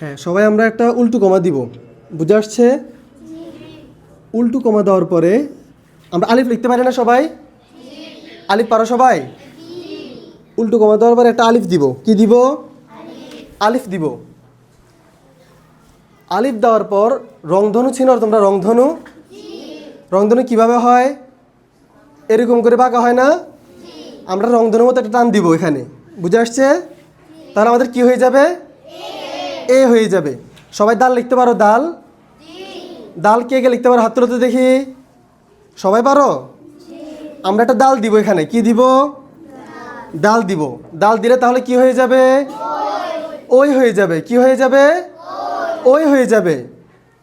হ্যাঁ সবাই আমরা একটা উল্টো কমা দিব। বুঝে আসছে? উল্টো কমা দেওয়ার পরে আমরা আলিফ লিখতে পারি না সবাই? আলিফ পারো সবাই? উল্টো কমা দেওয়ার পরে একটা আলিফ দিব। কি দিব? আলিফ দিব। আলিফ দেওয়ার পর রংধনু ছিল তোমরা রংধনু। রংধনু কীভাবে হয়? এরকম করে বাঁকা হয় না? আমরা রংধনুর মতো একটা টান দিব এখানে। বুঝে আসছে? তাহলে আমাদের কি হয়ে যাবে? এ হয়ে যাবে। সবাই দাল লিখতে পারো দাল? দাল কে কে লিখতে পারো? হাত তুলোতে দেখি। সবাই পারো? আমরা একটা ডাল দিব এখানে। কি দিব? ডাল দিব। ডাল দিলে তাহলে কি হয়ে যাবে? ওই। হয়ে যাবে। কি হয়ে যাবে? ওই। হয়ে যাবে।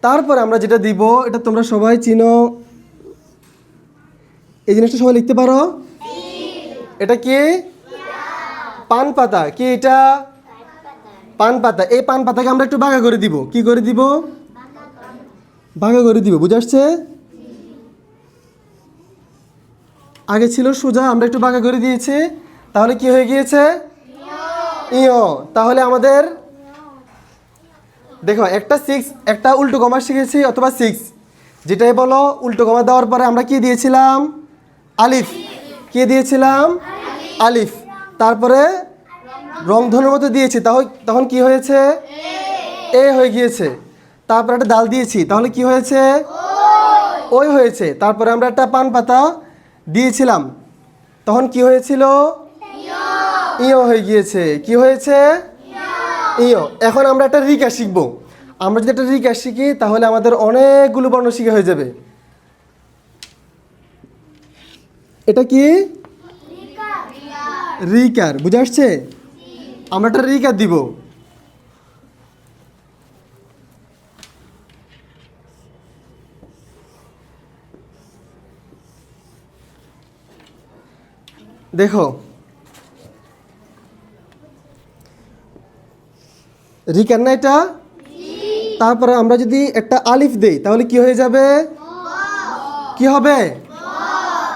তারপরে আমরা যেটা দিব এটা তোমরা সবাই চিনো। এই জিনিসটা সবাই লিখতে পারো? এটা কি? পান পাতা। কি এটা পান পাতা এই পান পাতাকে আমরা একটু বাঁকা করে দিব। কি করে দিব? বাঁকা করে দিব, বুঝে আসছে? আগে ছিল সোজা, আমরা একটু বাঁকা করে দিয়েছি। তাহলে কি হয়ে গিয়েছে? ইয়। তাহলে আমাদের দেখো, একটা সিক্স একটা উল্টো কমা শিখেছি অথবা সিক্স যেটাই বলো, উল্টো কমা দেওয়ার পরে আমরা কি দিয়েছিলাম? আলিফ। কি দিয়েছিলাম? আলিফ। তারপরে রংধনুর মতো দিয়েছি তাহলে তখন কি হয়েছে? এ হয়ে গিয়েছে। তারপরে একটা ডাল দিয়েছি তাহলে কি হয়েছে? ওই হয়েছে। তারপরে আমরা একটা পান পাতা দিয়েছিলাম। তখন কি হয়েছিল? ইয় হয়ে গিয়েছে। কি হয়েছে? ইয়। এখন আমরা একটা রিকা শিখব। আমরা যদি একটা রিকা শিখি তাহলে আমাদের অনেকগুলো বর্ণ শিখে হয়ে যাবে। এটা কি? রিকার বুঝে আসছে? আমরা একটা রিকার দিব। দেখো। রিকার না এটা? তারপরে আমরা যদি একটা আলিফ দেই, তাহলে কি হয়ে যাবে? কি হবে?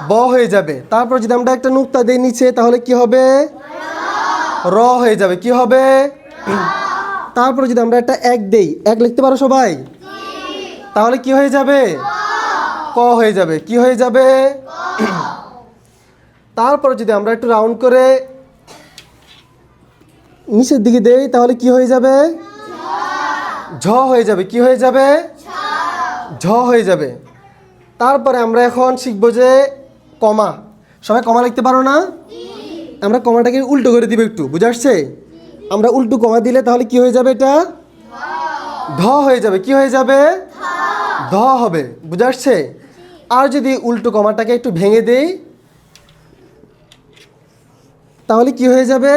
ব হয়ে যাবে। তারপর যদি আমরা একটা নুক্তা দেই নিচে, তাহলে কি হবে? র হয়ে যাবে, কি হবে? তারপরে যদি আমরা একটা এক দেই, এক লিখতে পারো সবাই? তাহলে কি হয়ে যাবে? ক হয়ে যাবে, কি হয়ে যাবে? তারপরে যদি আমরা একটু রাউন্ড করে নিচের দিকে দেই, তাহলে কি হয়ে যাবে? ঝ হয়ে যাবে, কি হয়ে যাবে? ঝ হয়ে যাবে। তারপরে আমরা এখন শিখব যে কমা। সবাই কমা লিখতে পারো না? আমরা কমাটাকে উল্টো করে দিব একটু, বুঝে আসছে? আমরা উল্টো কমা দিলে তাহলে কি হয়ে যাবে এটা? ধ হয়ে যাবে, কি হয়ে যাবে? ধ হবে, বুঝে আসছে? আর যদি উল্টো কমাটাকে একটু ভেঙে দেই, তাহলে কি হয়ে যাবে?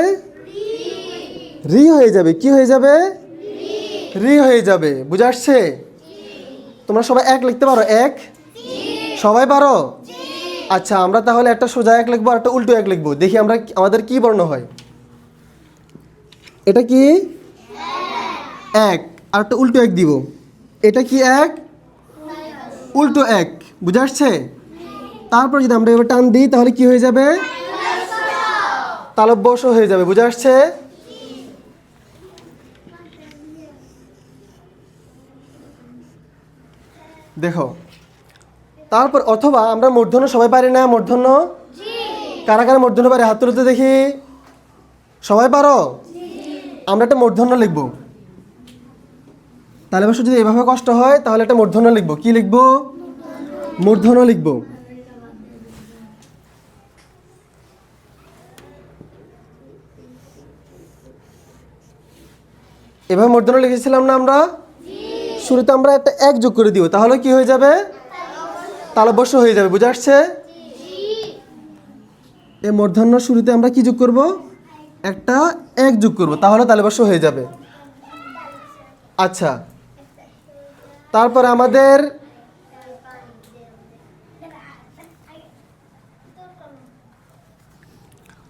রি হয়ে যাবে, কি হয়ে যাবে? রি হয়ে যাবে, বুঝে আসছে? তোমরা সবাই এক লিখতে পারো, এক? সবাই পারো? আচ্ছা আমরা তাহলে একটা সোজা এক লিখব আর একটা উল্টো এক লিখব। দেখি আমরা আমাদের কি বর্ণ হয়? এটা কি? এক। আর একটা উল্টো এক দিব। এটা কি এক? উল্টো এক। বুঝে আসছে? তারপর যদি আমরা এবার টান দিই, তাহলে কি হয়ে যাবে? তালব্যস হয়ে যাবে। বুঝে আসছে? দেখো তারপর অথবা আমরা মূর্ধন্য সবাই পারি না মূর্ধন্য? কারা কারা মূর্ধন্য পারে? হাত তুলতে দেখি। সবাই পারো? আমরা একটা মূর্ধন্য লিখব। তাহলে অবশ্য যদি এভাবে কষ্ট হয় তাহলে একটা মূর্ধন্য লিখব। কি লিখব? মূর্ধন্য লিখব। এভাবে মূর্ধন্য লিখেছিলাম না আমরা? শুরুতে আমরা একটা এক যোগ করে দিব তাহলে কি হয়ে যাবে? তালব্যস্য হয়ে যাবে বুঝে আসছে এই মূর্ধন্য শুরুতে আমরা কি যোগ করব? একটা এক যোগ করব, তাহলে তালব্যস্য হয়ে যাবে। আচ্ছা তারপরে আমাদের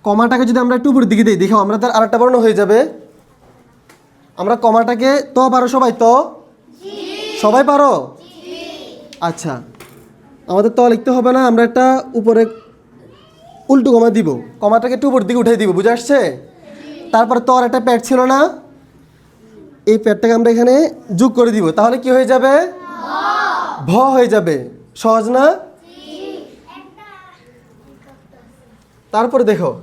কমাটাকে যদি আমরা একটু উপরের দিকে দিই, দেখো, আমরা তার আরেকটা বর্ণ হয়ে যাবে। আমরা কমাটাকে ত পারো সবাই, তো? সবাই পারো? আচ্ছা আমাদের ত লিখতে হবে না আমরা একটা উপরে উল্টো কমা দিব। কমাটাকে একটু উপর দিকে উঠে দিব বুঝে আসছে? তারপরে তর একটা প্যাড ছিল না। এই পেটটাকে আমরা এখানে যোগ করে দিব। তাহলে কি হয়ে যাবে? ভ হয়ে যাবে। সহজ না? তারপরে দেখো।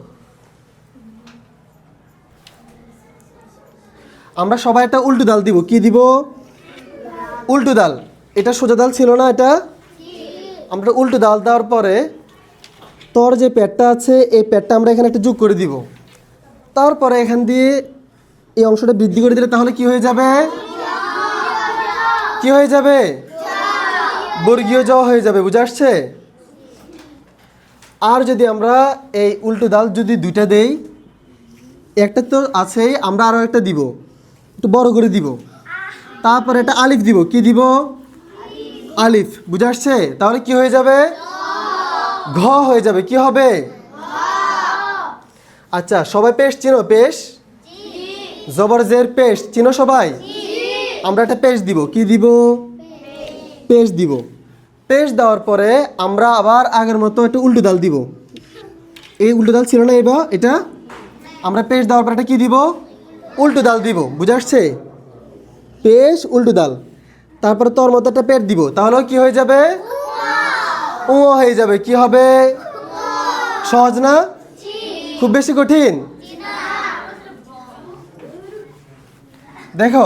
আমরা সবাই একটা উল্টো দাল দিব। কি দিব? উল্টো দাল। এটা সোজা দাল ছিল না এটা? আমরা উল্টো দাল দেওয়ার পরে তোর যে পেটটা আছে, এই পেটটা আমরা এখানে একটা যোগ করে দিব। তারপরে এখান দিয়ে এই অংশটা বৃদ্ধি করে দিলে তাহলে কি হয়ে যাবে? কি হয়ে যাবে? বর্গীয় জ হয়ে যাবে, বুঝে আসছে? আর যদি আমরা এই উল্টো দাল যদি দুইটা দেই, একটা তো আছেই, আমরা আরও একটা দিব। একটু বড় করে দিব। তারপরে একটা আলিফ দিব, কি দিব? আলিফ বুঝে আসছে তাহলে কি হয়ে যাবে? ঘ হয়ে যাবে। কি হবে? আচ্ছা সবাই পেশ চিনো? পেশ? জবর জের পেশ। চিনো সবাই? আমরা একটা পেশ দিব। কি দিব? পেশ দিব। পেশ দেওয়ার পরে আমরা আবার আগের মতো একটা উল্টো দাল দিব। এই উল্টো দাল ছিল না এবার? এটা? আমরা পেশ দেওয়ার পর এটা কি দিব? উল্টো দাল দিব। বুঝে আসছে পেশ, উল্টো দাল তারপরে তোর মতো একটা পেট দিব, তাহলে কি হয়ে যাবে? ও হয়ে যাবে, কি হবে? সহজ না? খুব বেশি কঠিন? দেখো